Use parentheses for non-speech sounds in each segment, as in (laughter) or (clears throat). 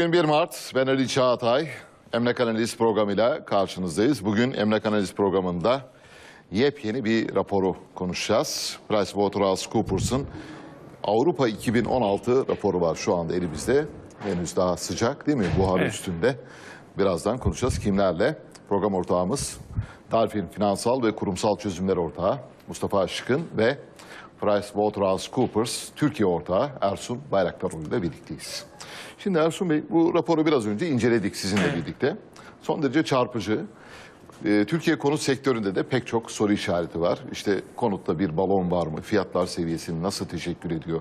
Bugün 1 Mart, ben Ali Çağatay. Emlak Analiz programıyla karşınızdayız. Bugün Emlak Analiz programında yepyeni bir raporu konuşacağız. PricewaterhouseCoopers'ın Avrupa 2016 raporu var şu anda elimizde. Henüz daha sıcak değil mi? Buhar Evet. üstünde. Birazdan konuşacağız. Kimlerle? Program ortağımız Darfin Finansal ve Kurumsal Çözümler Ortağı Mustafa Aşıkın ve PricewaterhouseCoopers Türkiye ortağı Ersun Bayraktaroğlu ile birlikteyiz. Şimdi Ersun Bey bu raporu biraz önce inceledik sizinle birlikte. Son derece çarpıcı. Ee, Türkiye konut sektöründe de pek çok soru işareti var. İşte konutta bir balon var mı? Fiyatlar seviyesini nasıl teşekkür ediyor?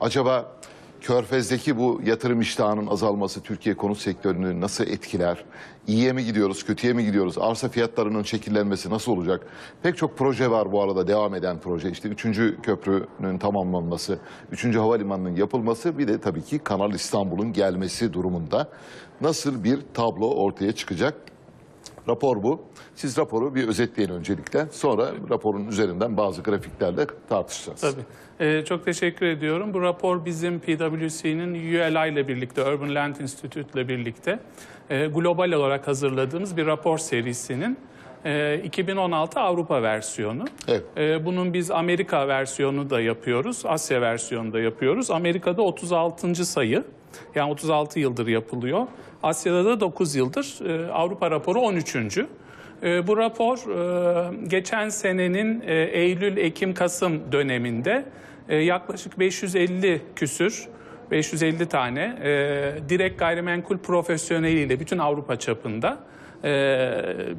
Acaba Körfez'deki bu yatırım iştahının azalması Türkiye konut sektörünü nasıl etkiler? İyiye mi gidiyoruz, kötüye mi gidiyoruz? Arsa fiyatlarının şekillenmesi nasıl olacak? Pek çok proje var bu arada devam eden proje. İşte 3. köprünün tamamlanması, 3. havalimanının yapılması bir de tabii ki Kanal İstanbul'un gelmesi durumunda nasıl bir tablo ortaya çıkacak? Rapor bu. Siz raporu bir özetleyin öncelikle. Sonra raporun üzerinden bazı grafiklerle tartışacağız. Tabii. Ee, çok teşekkür ediyorum. Bu rapor bizim PwC'nin ULI ile birlikte, Urban Land Institute ile birlikte e, global olarak hazırladığımız bir rapor serisinin e, 2016 Avrupa versiyonu. Evet. E, bunun biz Amerika versiyonu da yapıyoruz, Asya versiyonu da yapıyoruz. Amerika'da 36. sayı, yani 36 yıldır yapılıyor. Asya'da da 9 yıldır, e, Avrupa raporu 13. E, Bu rapor e, geçen senenin e, Eylül, Ekim, Kasım döneminde e, yaklaşık 550 küsür, 550 tane e, direkt gayrimenkul profesyoneliyle bütün Avrupa çapında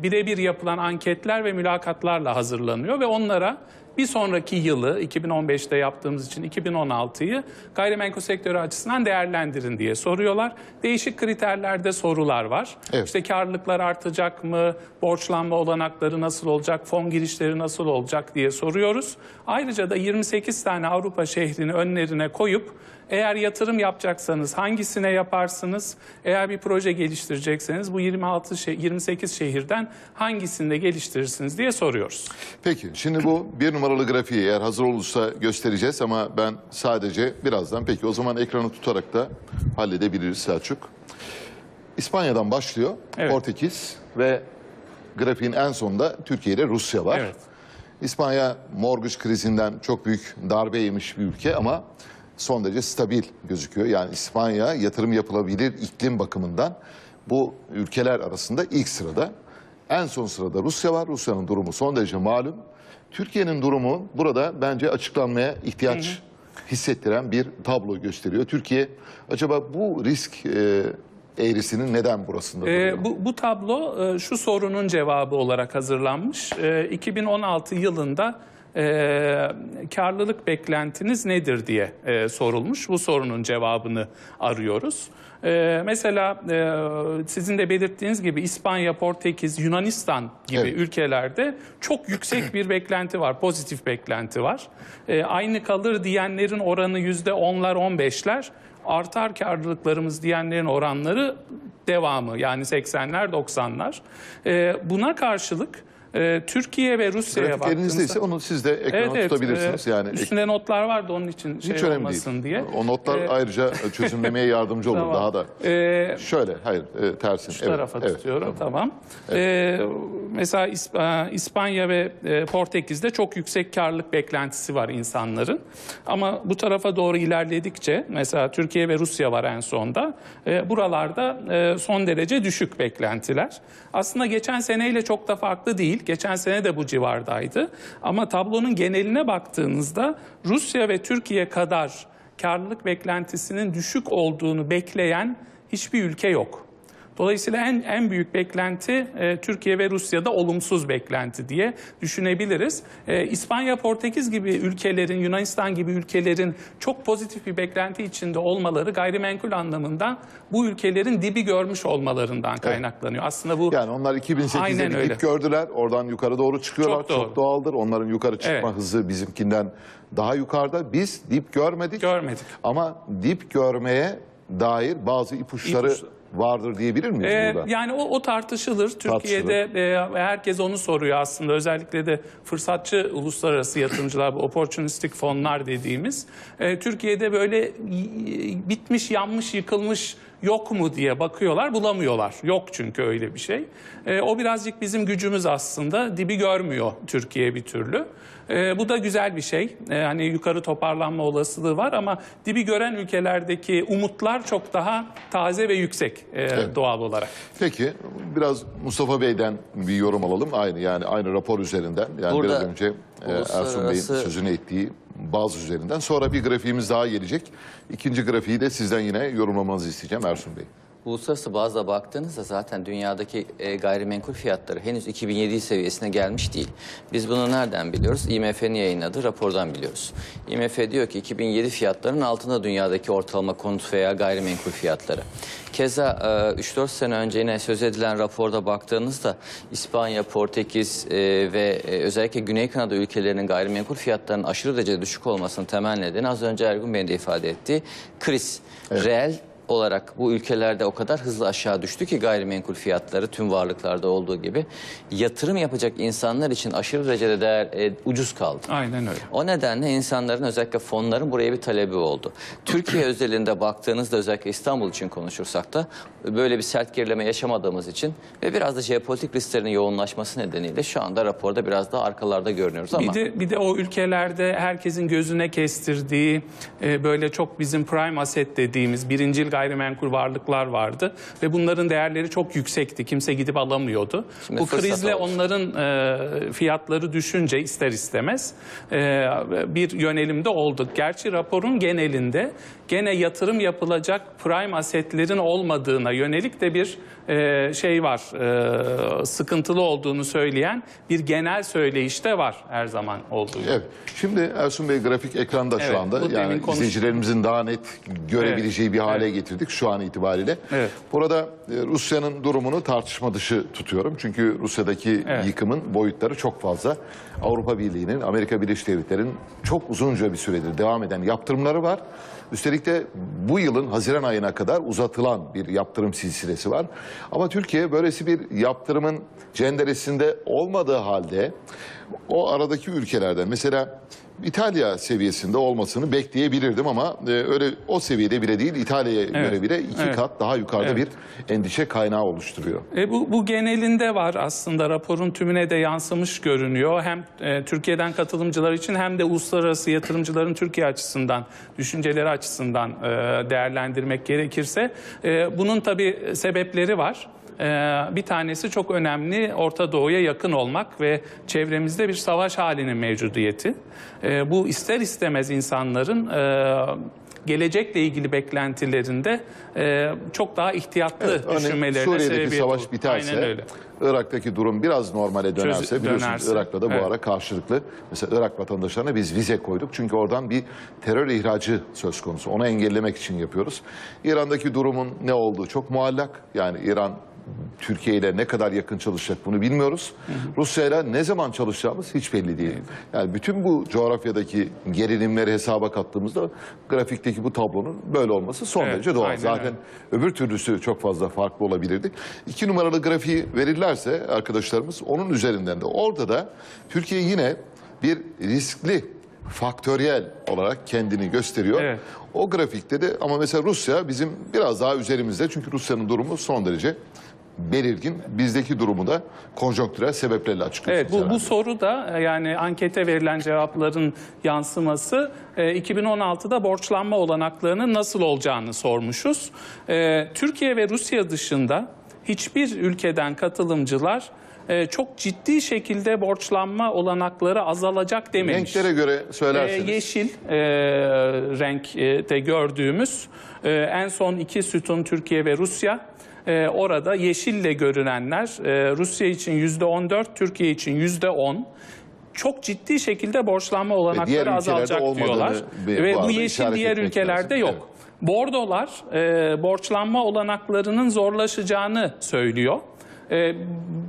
birebir yapılan anketler ve mülakatlarla hazırlanıyor ve onlara bir sonraki yılı 2015'te yaptığımız için 2016'yı gayrimenkul sektörü açısından değerlendirin diye soruyorlar. Değişik kriterlerde sorular var. Evet. İşte karlılıklar artacak mı, borçlanma olanakları nasıl olacak, fon girişleri nasıl olacak diye soruyoruz. Ayrıca da 28 tane Avrupa şehrini önlerine koyup eğer yatırım yapacaksanız hangisine yaparsınız? Eğer bir proje geliştirecekseniz bu 26 şe- 28 şehirden hangisinde geliştirirsiniz diye soruyoruz. Peki şimdi bu bir numaralı grafiği eğer hazır olursa göstereceğiz ama ben sadece birazdan peki o zaman ekranı tutarak da halledebiliriz Selçuk. İspanya'dan başlıyor Evet. Portekiz ve grafiğin en sonunda Türkiye ile Rusya var. Evet. İspanya mortgage krizinden çok büyük darbe yemiş bir ülke ama son derece stabil gözüküyor. Yani İspanya yatırım yapılabilir iklim bakımından bu ülkeler arasında ilk sırada. En son sırada Rusya var. Rusya'nın durumu son derece malum. Türkiye'nin durumu burada bence açıklanmaya ihtiyaç hissettiren bir tablo gösteriyor. Türkiye acaba bu risk e, eğrisinin neden burasında duruyor? Ee, bu, bu tablo e, şu sorunun cevabı olarak hazırlanmış. E, 2016 yılında e, karlılık beklentiniz nedir diye e, sorulmuş. Bu sorunun cevabını arıyoruz. E, mesela e, sizin de belirttiğiniz gibi İspanya, Portekiz, Yunanistan gibi Evet. ülkelerde çok yüksek bir beklenti var, pozitif beklenti var. E, aynı kalır diyenlerin oranı yüzde onlar, on beşler artar karlılıklarımız diyenlerin oranları devamı yani 80'ler 90'lar. Ee, buna karşılık e, Türkiye ve Rusya'ya Grafik baktığımızda... onu siz de ekrana tutabilirsiniz. e, yani üstünde notlar vardı onun için şey hiç önemli olmasın değil. diye. O notlar Ee, ayrıca çözümlemeye yardımcı olur Tamam. daha da. Ee, Şöyle, hayır, e, tersin. Şu tarafa evet, tutuyorum tamam. Ee, mesela İsp- e, İspanya ve e, Portekiz'de çok yüksek karlılık beklentisi var insanların. Ama bu tarafa doğru ilerledikçe mesela Türkiye ve Rusya var en sonda. E, buralarda e, son derece düşük beklentiler. Aslında geçen seneyle çok da farklı değil. Geçen sene de bu civardaydı. Ama tablonun geneline baktığınızda Rusya ve Türkiye kadar karlılık beklentisinin düşük olduğunu bekleyen hiçbir ülke yok. Dolayısıyla en en büyük beklenti e, Türkiye ve Rusya'da olumsuz beklenti diye düşünebiliriz. E, İspanya, Portekiz gibi ülkelerin, Yunanistan gibi ülkelerin çok pozitif bir beklenti içinde olmaları gayrimenkul anlamında bu ülkelerin dibi görmüş olmalarından kaynaklanıyor. Aslında bu Yani onlar 2008'de Aynen bir öyle. dip gördüler. Oradan yukarı doğru çıkıyorlar. Çok Çok, doğru. doğaldır. Onların yukarı çıkma Evet. hızı bizimkinden daha yukarıda. Biz dip görmedik. görmedik. Ama dip görmeye dair bazı ipuçları İpuçları. Vardır diyebilir miyiz Ee, burada? yani o, o tartışılır. Türkiye'de e, herkes onu soruyor aslında. Özellikle de fırsatçı uluslararası yatırımcılar, bu opportunistic fonlar dediğimiz. E, Türkiye'de böyle bitmiş, yanmış, yıkılmış yok mu diye bakıyorlar bulamıyorlar. Yok çünkü öyle bir şey. E, o birazcık bizim gücümüz aslında dibi görmüyor Türkiye bir türlü. E, bu da güzel bir şey. E, hani yukarı toparlanma olasılığı var ama dibi gören ülkelerdeki umutlar çok daha taze ve yüksek e, doğal olarak. Peki biraz Mustafa Bey'den bir yorum alalım. Aynı yani aynı rapor üzerinden. Yani Burada biraz önce e, Ersun Bey'in sözünü ettiği bazı üzerinden. Sonra bir grafiğimiz daha gelecek. İkinci grafiği de sizden yine yorumlamanızı isteyeceğim Ersun Bey. Uluslararası bazda baktığınızda zaten dünyadaki e, gayrimenkul fiyatları henüz 2007 seviyesine gelmiş değil. Biz bunu nereden biliyoruz? IMF'nin yayınladığı rapordan biliyoruz. IMF diyor ki 2007 fiyatlarının altında dünyadaki ortalama konut veya gayrimenkul fiyatları. Keza e, 3-4 sene önce yine söz edilen raporda baktığınızda İspanya, Portekiz e, ve e, özellikle Güney Kanada ülkelerinin gayrimenkul fiyatlarının aşırı derecede düşük olmasının temel nedeni az önce Ergun Bey'in de ifade ettiği kriz. Reel olarak bu ülkelerde o kadar hızlı aşağı düştü ki gayrimenkul fiyatları tüm varlıklarda olduğu gibi yatırım yapacak insanlar için aşırı derecede değer e, ucuz kaldı. Aynen öyle. O nedenle insanların özellikle fonların buraya bir talebi oldu. Türkiye (clears throat) özelinde baktığınızda özellikle İstanbul için konuşursak da böyle bir sert gerileme yaşamadığımız için ve biraz da jeopolitik risklerin yoğunlaşması nedeniyle şu anda raporda biraz daha arkalarda görünüyoruz ama Bir de bir de o ülkelerde herkesin gözüne kestirdiği e, böyle çok bizim prime asset dediğimiz birincil gayrimenkul varlıklar vardı ve bunların değerleri çok yüksekti. Kimse gidip alamıyordu. Şimdi Bu krizle oldu. onların e, fiyatları düşünce ister istemez e, bir yönelimde oldu. Gerçi raporun genelinde gene yatırım yapılacak prime asetlerin olmadığına yönelik de bir e, şey var. E, sıkıntılı olduğunu söyleyen bir genel söyleyiş de var her zaman olduğu gibi. Evet. Şimdi Ersun Bey grafik ekranda şu Evet, anda. bu demin Yani izleyicilerimizin daha net görebileceği bir hale getirdik şu an itibariyle. Evet. Burada e, Rusya'nın durumunu tartışma dışı tutuyorum. Çünkü Rusya'daki Evet. yıkımın boyutları çok fazla. Avrupa Birliği'nin, Amerika Birleşik Devletleri'nin çok uzunca bir süredir devam eden yaptırımları var. Üstelik de bu yılın Haziran ayına kadar uzatılan bir yaptırım silsilesi var. Ama Türkiye böylesi bir yaptırımın cenderesinde olmadığı halde o aradaki ülkelerden mesela İtalya seviyesinde olmasını bekleyebilirdim ama e, öyle o seviyede bile değil İtalya'ya göre bile iki Evet. kat daha yukarıda Evet. bir endişe kaynağı oluşturuyor. E bu, bu genelinde var aslında raporun tümüne de yansımış görünüyor. Hem e, Türkiye'den katılımcılar için hem de uluslararası yatırımcıların Türkiye açısından, düşünceleri açısından e, değerlendirmek gerekirse. E, bunun tabii sebepleri var. E, bir tanesi çok önemli Orta Doğu'ya yakın olmak ve çevremizde bir savaş halinin mevcudiyeti. E, bu ister istemez insanların... E, gelecekle ilgili beklentilerinde e, çok daha ihtiyatlı Örneğin düşünmelerine Suriye'deki sebebiyet savaş biterse, Aynen öyle. Irak'taki durum biraz normale dönerse, biliyorsunuz dönerse, Irak'la da bu evet. ara karşılıklı. Mesela Irak vatandaşlarına biz vize koyduk. Çünkü oradan bir terör ihracı söz konusu. Onu engellemek için yapıyoruz. İran'daki durumun ne olduğu çok muallak. Yani İran Türkiye ile ne kadar yakın çalışacak bunu bilmiyoruz. Rusya ile ne zaman çalışacağımız hiç belli değil. Yani bütün bu coğrafyadaki gerilimleri hesaba kattığımızda grafikteki bu tablonun böyle olması son Evet, derece doğal. aynen Zaten öyle. Öbür türlüsü çok fazla farklı olabilirdi. İki numaralı grafiği verirlerse arkadaşlarımız onun üzerinden de orada da Türkiye yine bir riskli faktöriyel olarak kendini gösteriyor. Evet. O grafikte de ama mesela Rusya bizim biraz daha üzerimizde çünkü Rusya'nın durumu son derece belirgin. Bizdeki durumu da konjonktürel sebeplerle açıklıyoruz. Evet bu, bu soru da e, yani ankete verilen cevapların yansıması e, 2016'da borçlanma olanaklarının nasıl olacağını sormuşuz. E, Türkiye ve Rusya dışında hiçbir ülkeden katılımcılar e, çok ciddi şekilde borçlanma olanakları azalacak dememiş. Renklere göre Ee, söylerseniz. yeşil e, renkte gördüğümüz e, en son iki sütun Türkiye ve Rusya. E, orada yeşille görünenler e, Rusya için yüzde 14, Türkiye için yüzde 10. Çok ciddi şekilde borçlanma olanakları azalacak diyorlar. bir- bu Ve bu arada yeşil diğer ülkelerde lazım. yok. Evet. Bordolar e, borçlanma olanaklarının zorlaşacağını söylüyor. E,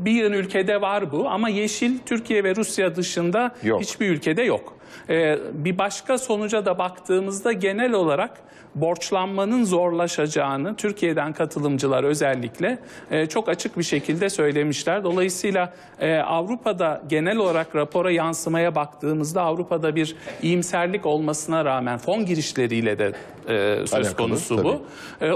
bir ülkede var bu ama yeşil Türkiye ve Rusya dışında Yok. hiçbir ülkede yok. E, bir başka sonuca da baktığımızda genel olarak borçlanmanın zorlaşacağını Türkiye'den katılımcılar özellikle e, çok açık bir şekilde söylemişler. Dolayısıyla e, Avrupa'da genel olarak rapora yansımaya baktığımızda Avrupa'da bir iyimserlik olmasına rağmen fon girişleriyle de e, söz Alakalı, konusu bu.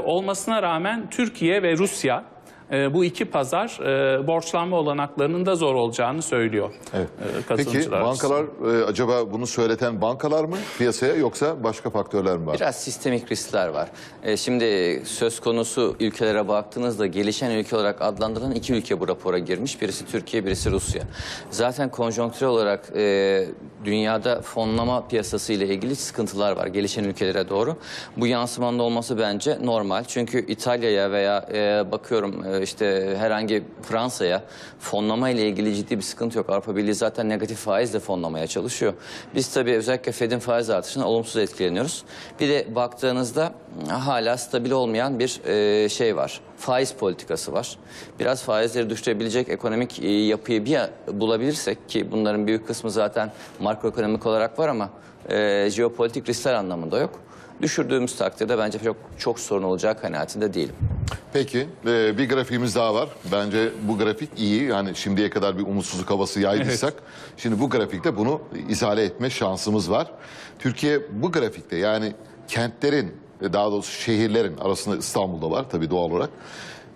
Olmasına rağmen Türkiye ve Rusya e, bu iki pazar e, borçlanma olanaklarının da zor olacağını söylüyor. Evet. e, Peki bankalar e, acaba bunu söyleten bankalar mı piyasaya yoksa başka faktörler mi var? Biraz sistemik riskler var. E, şimdi söz konusu ülkelere baktığınızda gelişen ülke olarak adlandırılan iki ülke bu rapora girmiş. Birisi Türkiye, birisi Rusya. Zaten konjonktürel olarak e, dünyada fonlama piyasası ile ilgili sıkıntılar var gelişen ülkelere doğru. Bu yansımanın olması bence normal. Çünkü İtalya'ya veya e, bakıyorum e, işte herhangi Fransa'ya fonlama ile ilgili ciddi bir sıkıntı yok. Avrupa Birliği zaten negatif faizle fonlamaya çalışıyor. Biz tabii özellikle Fed'in faiz artışına olumsuz etkileniyoruz. Bir de baktığınızda hala stabil olmayan bir e, şey var. Faiz politikası var. Biraz faizleri düşürebilecek ekonomik e, yapıyı bir bulabilirsek ki bunların büyük kısmı zaten makroekonomik olarak var ama e, jeopolitik riskler anlamında yok. Düşürdüğümüz takdirde bence çok çok sorun olacak kanaatinde değilim. Peki e, bir grafiğimiz daha var. Bence bu grafik iyi. Yani şimdiye kadar bir umutsuzluk havası yaydıysak şimdi bu grafikte bunu izale etme şansımız var. Türkiye bu grafikte yani kentlerin e, daha doğrusu şehirlerin arasında İstanbul'da var tabii doğal olarak.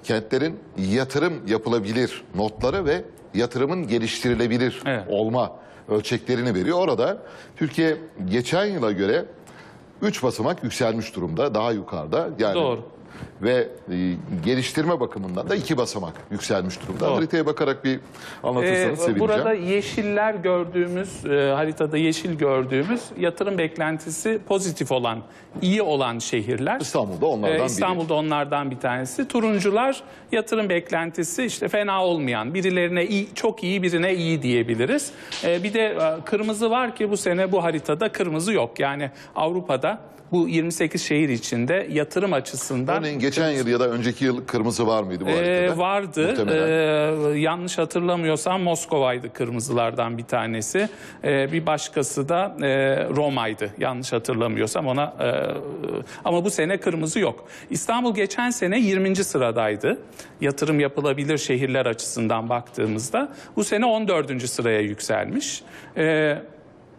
Kentlerin yatırım yapılabilir notları ve yatırımın geliştirilebilir Evet. olma ölçeklerini veriyor. Orada Türkiye geçen yıla göre 3 basamak yükselmiş durumda. Daha yukarıda. Yani Doğru. Ve e, geliştirme bakımından da iki basamak yükselmiş durumda. Doğru. Haritaya bakarak bir anlatırsanız Ee, sevineceğim. burada yeşiller gördüğümüz, e, haritada yeşil gördüğümüz yatırım beklentisi pozitif olan, iyi olan şehirler. İstanbul'da onlardan Ee, biri. İstanbul'da onlardan bir tanesi. Turuncular yatırım beklentisi işte fena olmayan, birilerine iyi, çok iyi, birine iyi diyebiliriz. Ee, bir de e, kırmızı var ki bu sene bu haritada kırmızı yok. Yani Avrupa'da bu 28 şehir içinde yatırım açısından Örneğin geçen yıl ya da önceki yıl kırmızı var mıydı bu ee, haritada? vardı. Ee, yanlış hatırlamıyorsam Moskova'ydı kırmızılardan bir tanesi. Ee, bir başkası da e, Roma'ydı. Yanlış hatırlamıyorsam ona. e, ama bu sene kırmızı yok. İstanbul geçen sene 20. sıradaydı. Yatırım yapılabilir şehirler açısından baktığımızda. Bu sene 14. sıraya yükselmiş. Ee,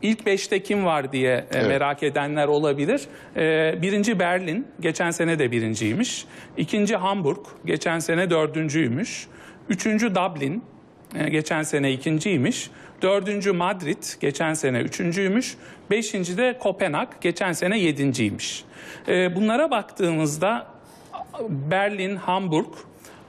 İlk beşte kim var diye e, Evet. merak edenler olabilir. Ee, birinci Berlin, geçen sene de birinciymiş. İkinci Hamburg, geçen sene dördüncüymüş. Üçüncü Dublin, e, geçen sene ikinciymiş. Dördüncü Madrid, geçen sene üçüncüymüş. Beşinci de Kopenhag, geçen sene yedinciymiş. Ee, bunlara baktığımızda Berlin, Hamburg,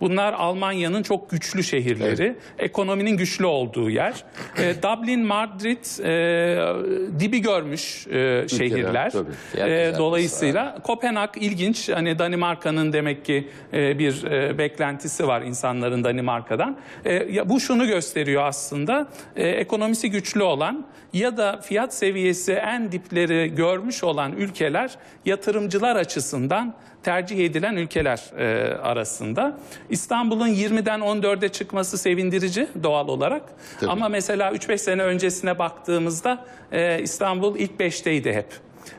Bunlar Almanya'nın çok güçlü şehirleri, ekonominin güçlü olduğu yer. E, Dublin, Madrid e, dibi görmüş e, şehirler. tabii. E, dolayısıyla Kopenhag ilginç. Hani Danimarka'nın demek ki e, bir e, beklentisi var insanların Danimarka'dan. E, ya bu şunu gösteriyor aslında. E, ekonomisi güçlü olan ya da fiyat seviyesi en dipleri görmüş olan ülkeler yatırımcılar açısından tercih edilen ülkeler e, arasında. İstanbul'un 20'den 14'e çıkması sevindirici doğal olarak. Tabii. Ama mesela 3-5 sene öncesine baktığımızda e, İstanbul ilk 5'teydi hep.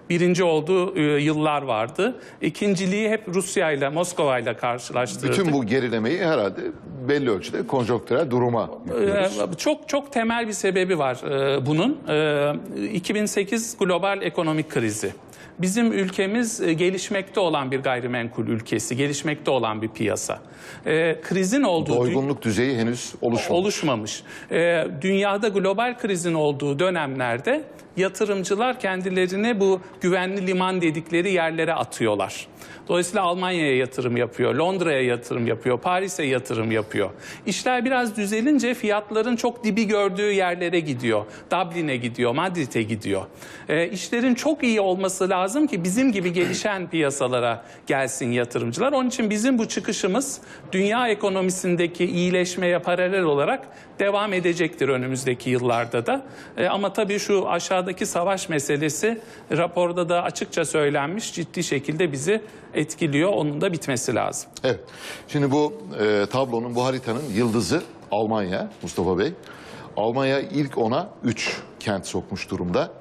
Birinci olduğu e, yıllar vardı. İkinciliği hep Rusya ile Moskova ile karşılaştırdık. Bütün bu gerilemeyi herhalde belli ölçüde konjonktürel duruma yüklüyoruz. Ee, Çok çok temel bir sebebi var e, bunun. Ee, 2008 global ekonomik krizi. Bizim ülkemiz e, gelişmekte olan bir gayrimenkul ülkesi, gelişmekte olan bir piyasa. Ee, krizin olduğu Doygunluk düzeyi henüz oluşmamış. oluşmamış. Ee, dünyada global krizin olduğu dönemlerde yatırımcılar kendilerini bu güvenli liman dedikleri yerlere atıyorlar. Dolayısıyla Almanya'ya yatırım yapıyor, Londra'ya yatırım yapıyor, Paris'e yatırım yapıyor. İşler biraz düzelince fiyatların çok dibi gördüğü yerlere gidiyor. Dublin'e gidiyor, Madrid'e gidiyor. Ee, işlerin çok iyi olması lazım ki bizim gibi gelişen piyasalara gelsin yatırımcılar. Onun için bizim bu çıkışımız dünya ekonomisindeki iyileşmeye paralel olarak devam edecektir önümüzdeki yıllarda da. E, ama tabii şu aşağıdaki savaş meselesi raporda da açıkça söylenmiş ciddi şekilde bizi etkiliyor. Onun da bitmesi lazım. Evet. Şimdi bu e, tablonun, bu haritanın yıldızı Almanya Mustafa Bey. Almanya ilk ona 3 kent sokmuş durumda.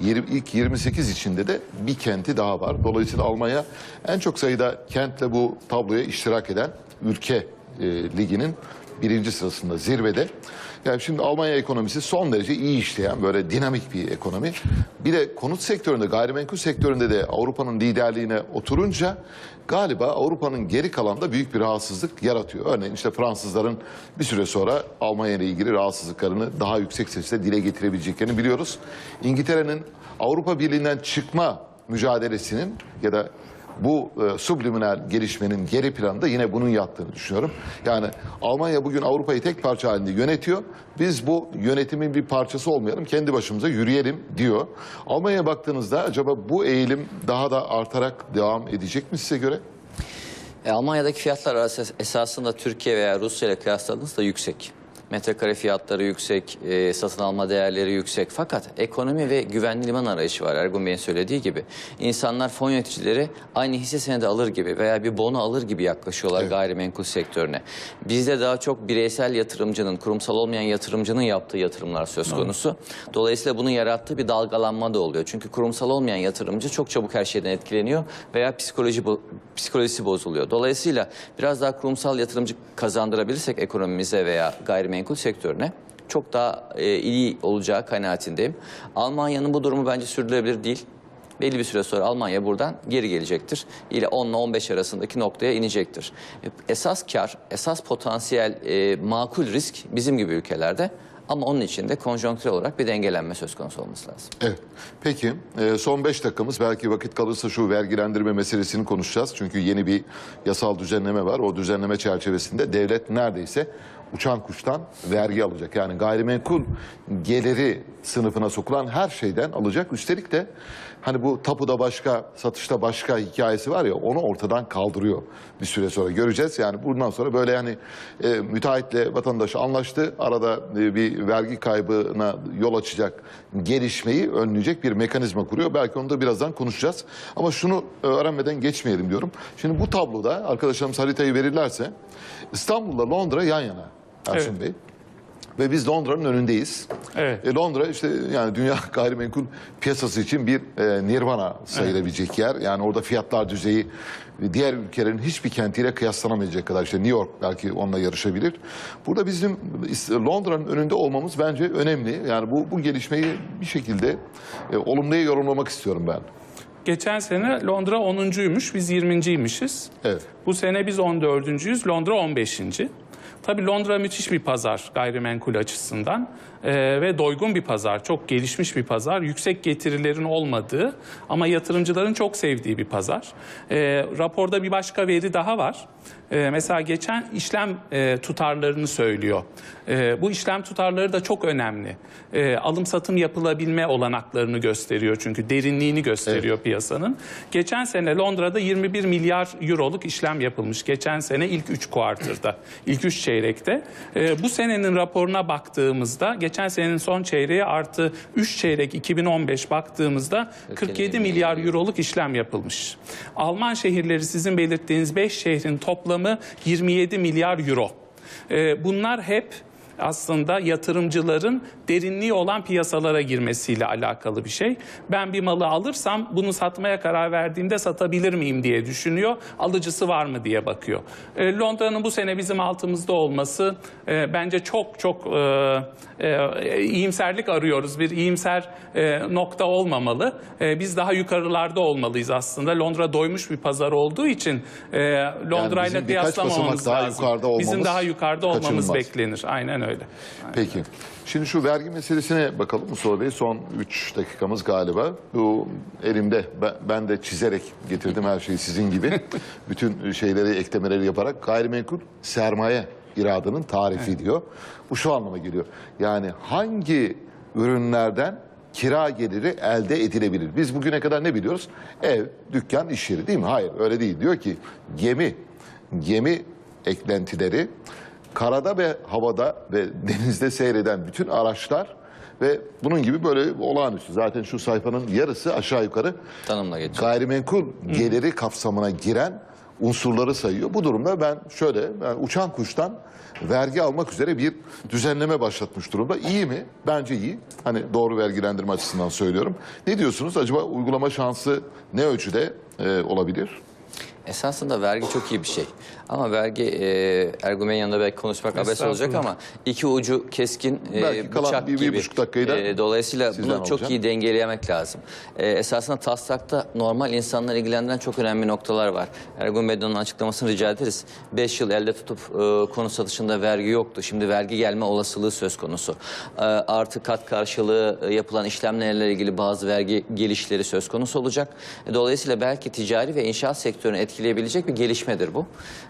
İlk 28 içinde de bir kenti daha var. Dolayısıyla Almanya en çok sayıda kentle bu tabloya iştirak eden ülke e, liginin birinci sırasında zirvede. Yani şimdi Almanya ekonomisi son derece iyi işleyen böyle dinamik bir ekonomi. Bir de konut sektöründe, gayrimenkul sektöründe de Avrupa'nın liderliğine oturunca galiba Avrupa'nın geri kalanında büyük bir rahatsızlık yaratıyor. Örneğin işte Fransızların bir süre sonra Almanya ile ilgili rahatsızlıklarını daha yüksek sesle dile getirebileceklerini biliyoruz. İngiltere'nin Avrupa Birliği'nden çıkma mücadelesinin ya da bu e, subliminal gelişmenin geri planda yine bunun yattığını düşünüyorum. Yani Almanya bugün Avrupa'yı tek parça halinde yönetiyor. Biz bu yönetimin bir parçası olmayalım, kendi başımıza yürüyelim diyor. Almanya'ya baktığınızda acaba bu eğilim daha da artarak devam edecek mi size göre? E, Almanya'daki fiyatlar arası- esasında Türkiye veya Rusya ile kıyasladığınızda yüksek. Metrekare fiyatları yüksek, e, satın alma değerleri yüksek. Fakat ekonomi ve güvenli liman arayışı var Ergun Bey'in söylediği gibi. İnsanlar fon yöneticileri aynı hisse senedi alır gibi veya bir bono alır gibi yaklaşıyorlar Evet. gayrimenkul sektörüne. Bizde daha çok bireysel yatırımcının, kurumsal olmayan yatırımcının yaptığı yatırımlar söz konusu. Dolayısıyla bunun yarattığı bir dalgalanma da oluyor. Çünkü kurumsal olmayan yatırımcı çok çabuk her şeyden etkileniyor veya psikoloji bo- psikolojisi bozuluyor. Dolayısıyla biraz daha kurumsal yatırımcı kazandırabilirsek ekonomimize veya gayrimenkul sektörüne çok daha e, iyi olacağı kanaatindeyim. Almanya'nın bu durumu bence sürdürülebilir değil. Belli bir süre sonra Almanya buradan geri gelecektir. İle 10 ile 15 arasındaki noktaya inecektir. E, Esas kar, esas potansiyel e, makul risk bizim gibi ülkelerde. Ama onun için de konjonktürel olarak bir dengelenme söz konusu olması lazım. Evet. Peki e, son 5 dakikamız belki vakit kalırsa şu vergilendirme meselesini konuşacağız. Çünkü yeni bir yasal düzenleme var. O düzenleme çerçevesinde devlet neredeyse uçan kuştan vergi alacak. Yani gayrimenkul geliri sınıfına sokulan her şeyden alacak. Üstelik de hani bu tapuda başka, satışta başka hikayesi var ya onu ortadan kaldırıyor bir süre sonra. Göreceğiz yani bundan sonra böyle yani e, müteahhitle vatandaş anlaştı. Arada e, bir vergi kaybına yol açacak gelişmeyi önleyecek bir mekanizma kuruyor. Belki onu da birazdan konuşacağız. Ama şunu öğrenmeden geçmeyelim diyorum. Şimdi bu tabloda arkadaşlarımız haritayı verirlerse İstanbul'la Londra yan yana Ersun Evet. Bey. Ve biz Londra'nın önündeyiz. Evet. E, Londra işte yani dünya (laughs) gayrimenkul piyasası için bir e, nirvana sayılabilecek yer. Yani orada fiyatlar düzeyi diğer ülkelerin hiçbir kentiyle kıyaslanamayacak kadar. işte New York belki onunla yarışabilir. Burada bizim Londra'nın önünde olmamız bence önemli. Yani bu bu gelişmeyi bir şekilde e, olumluya yorumlamak istiyorum ben. Geçen sene Londra 10'uncuymuş, biz 20.ymişiz. Evet. Bu sene biz 14.yüz, Londra 15. Tabii Londra müthiş bir pazar gayrimenkul açısından Ee, ve doygun bir pazar, çok gelişmiş bir pazar, yüksek getirilerin olmadığı ama yatırımcıların çok sevdiği bir pazar. Ee, raporda bir başka veri daha var. Ee, mesela geçen işlem e, tutarlarını söylüyor. Ee, bu işlem tutarları da çok önemli. Ee, alım satım yapılabilme olanaklarını gösteriyor çünkü derinliğini gösteriyor piyasanın. Geçen sene Londra'da 21 milyar euroluk işlem yapılmış. Geçen sene ilk 3 kuartırda, ilk 3 çeyrekte. Ee, bu senenin raporuna baktığımızda, geçen senenin son çeyreği artı 3 çeyrek 2015 baktığımızda 47 milyar euroluk işlem yapılmış. Alman şehirleri sizin belirttiğiniz 5 şehrin toplamı 27 milyar euro. Ee, bunlar hep aslında yatırımcıların derinliği olan piyasalara girmesiyle alakalı bir şey. Ben bir malı alırsam bunu satmaya karar verdiğimde satabilir miyim diye düşünüyor. Alıcısı var mı diye bakıyor. E, Londra'nın bu sene bizim altımızda olması e, bence çok çok e, e, iyimserlik arıyoruz. Bir iyimser e, nokta olmamalı. E, biz daha yukarılarda olmalıyız aslında. Londra doymuş bir pazar olduğu için e, Londra ile bizim birkaç kıyaslamamamız basamak daha lazım. yukarıda Bizim olmamız daha yukarıda olmamız kaçınılmaz. beklenir. Aynen öyle. Peki. Şimdi şu vergi meselesine bakalım Mustafa Bey. Son 3 dakikamız galiba. Bu elimde ben, de çizerek getirdim her şeyi sizin gibi. (laughs) Bütün şeyleri eklemeleri yaparak gayrimenkul sermaye iradının tarifi diyor. Bu şu anlama geliyor. Yani hangi ürünlerden kira geliri elde edilebilir. Biz bugüne kadar ne biliyoruz? Ev, dükkan, iş yeri değil mi? Hayır öyle değil. Diyor ki gemi, gemi eklentileri karada ve havada ve (laughs) denizde seyreden bütün araçlar ve bunun gibi böyle olağanüstü. Zaten şu sayfanın yarısı aşağı yukarı Tanımla geçiyor. gayrimenkul geliri kapsamına giren unsurları sayıyor. Bu durumda ben şöyle ben uçan kuştan vergi almak üzere bir düzenleme başlatmış durumda. İyi mi? Bence iyi. Hani doğru vergilendirme açısından söylüyorum. Ne diyorsunuz? Acaba uygulama şansı ne ölçüde e, olabilir? Esasında vergi çok iyi bir şey. Ama vergi e, Ergumen'in yanında belki konuşmak abes olacak ama iki ucu keskin e, Belki kalan bıçak bir- bir gibi. buçuk dakikayı da E, dolayısıyla bunu çok alacağım. iyi dengeleyemek lazım. E, esasında taslakta normal insanları ilgilendiren çok önemli noktalar var. Ergun Bey'den açıklamasını rica ederiz. 5 yıl elde tutup e, konu satışında vergi yoktu. Şimdi vergi gelme olasılığı söz konusu. E, artı kat karşılığı e, yapılan işlemlerle ilgili bazı vergi gelişleri söz konusu olacak. E, Dolayısıyla belki ticari ve inşaat sektörünü etkileyebilecek bir gelişmedir bu.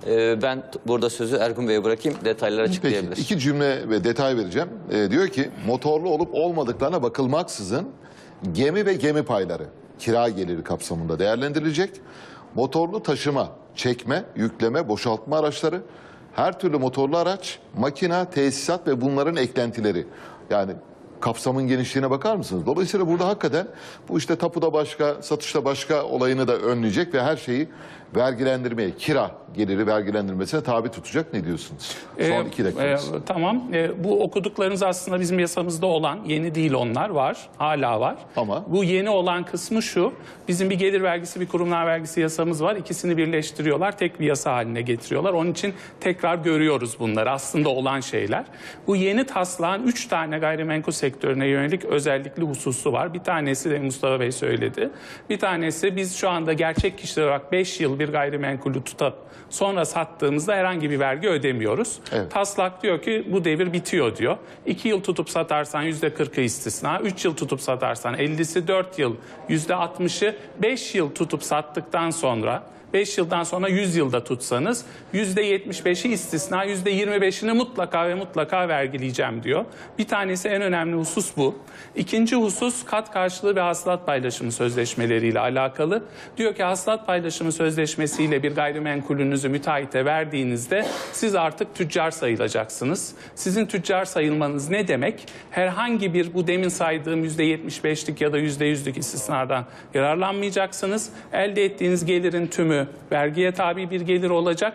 E, ben burada sözü Ergun Bey'e bırakayım. Detayları Peki açıklayabilir. iki cümle ve detay vereceğim. E, diyor ki motorlu olup olmadıklarına bakılmaksızın gemi ve gemi payları kira geliri kapsamında değerlendirilecek. Motorlu taşıma, çekme, yükleme, boşaltma araçları, her türlü motorlu araç, makina, tesisat ve bunların eklentileri. Yani kapsamın genişliğine bakar mısınız? Dolayısıyla burada hakikaten bu işte tapuda başka, satışta başka olayını da önleyecek ve her şeyi vergilendirmeye, kira geliri vergilendirmesine tabi tutacak. Ne diyorsunuz? Son Ee, iki dakikamız. e, tamam. E, bu okuduklarınız aslında bizim yasamızda olan, yeni değil onlar var. Hala var. Ama? Bu yeni olan kısmı şu. Bizim bir gelir vergisi, bir kurumlar vergisi yasamız var. İkisini birleştiriyorlar. Tek bir yasa haline getiriyorlar. Onun için tekrar görüyoruz bunları. Aslında olan şeyler. Bu yeni taslağın üç tane gayrimenkul sektörüne yönelik özellikli hususu var. Bir tanesi de Mustafa Bey söyledi. Bir tanesi biz şu anda gerçek kişiler olarak 5 yıl bir gayrimenkulü tutup sonra sattığımızda herhangi bir vergi ödemiyoruz. Evet. Taslak diyor ki bu devir bitiyor diyor. 2 yıl tutup satarsan yüzde 40'ı istisna, 3 yıl tutup satarsan 50'si 4 yıl yüzde 60'ı 5 yıl tutup sattıktan sonra 5 yıldan sonra 100 yılda tutsanız %75'i istisna, %25'ini mutlaka ve mutlaka vergileyeceğim diyor. Bir tanesi en önemli husus bu. İkinci husus kat karşılığı ve hasılat paylaşımı sözleşmeleriyle alakalı. Diyor ki hasılat paylaşımı sözleşmesiyle bir gayrimenkulünüzü müteahhite verdiğinizde siz artık tüccar sayılacaksınız. Sizin tüccar sayılmanız ne demek? Herhangi bir bu demin saydığım %75'lik ya da %100'lük istisnadan yararlanmayacaksınız. Elde ettiğiniz gelirin tümü vergiye tabi bir gelir olacak.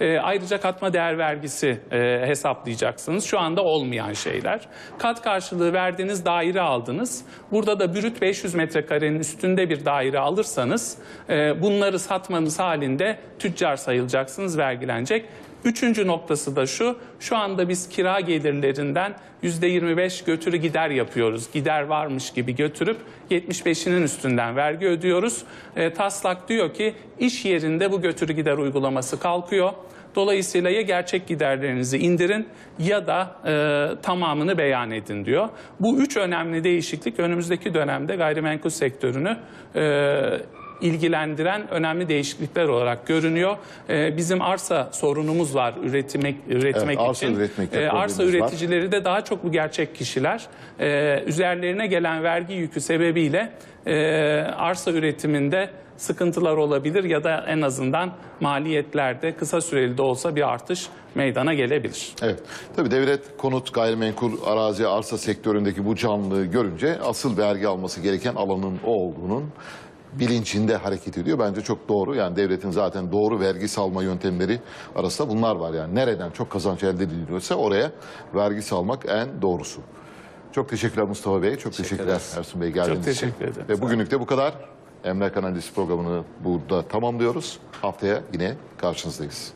Ee, ayrıca katma değer vergisi e, hesaplayacaksınız. Şu anda olmayan şeyler. Kat karşılığı verdiğiniz daire aldınız. Burada da brüt 500 metrekarenin üstünde bir daire alırsanız e, bunları satmanız halinde tüccar sayılacaksınız, vergilenecek. Üçüncü noktası da şu, şu anda biz kira gelirlerinden %25 götürü gider yapıyoruz. Gider varmış gibi götürüp 75'inin üstünden vergi ödüyoruz. E, taslak diyor ki iş yerinde bu götürü gider uygulaması kalkıyor. Dolayısıyla ya gerçek giderlerinizi indirin ya da e, tamamını beyan edin diyor. Bu üç önemli değişiklik önümüzdeki dönemde gayrimenkul sektörünü e, ilgilendiren önemli değişiklikler olarak görünüyor. Ee, bizim arsa sorunumuz var üretmek üretmek Evet, arsa için. üretmekte Ee, arsa problemimiz var. üreticileri de daha çok bu gerçek kişiler. Ee, üzerlerine gelen vergi yükü sebebiyle e, arsa üretiminde sıkıntılar olabilir ya da en azından maliyetlerde kısa süreli de olsa bir artış meydana gelebilir. Evet. Tabii devlet konut, gayrimenkul, arazi, arsa sektöründeki bu canlılığı görünce asıl vergi alması gereken alanın o olduğunun bilincinde hareket ediyor. Bence çok doğru. Yani devletin zaten doğru vergi salma yöntemleri arasında bunlar var. Yani nereden çok kazanç elde ediliyorsa oraya vergi salmak en doğrusu. Çok teşekkürler Mustafa Bey. Çok teşekkürler ederiz. Ersun Bey geldiğiniz için. teşekkür ederim. Ve bugünlük de bu kadar. Emlak Analiz programını burada tamamlıyoruz. Haftaya yine karşınızdayız.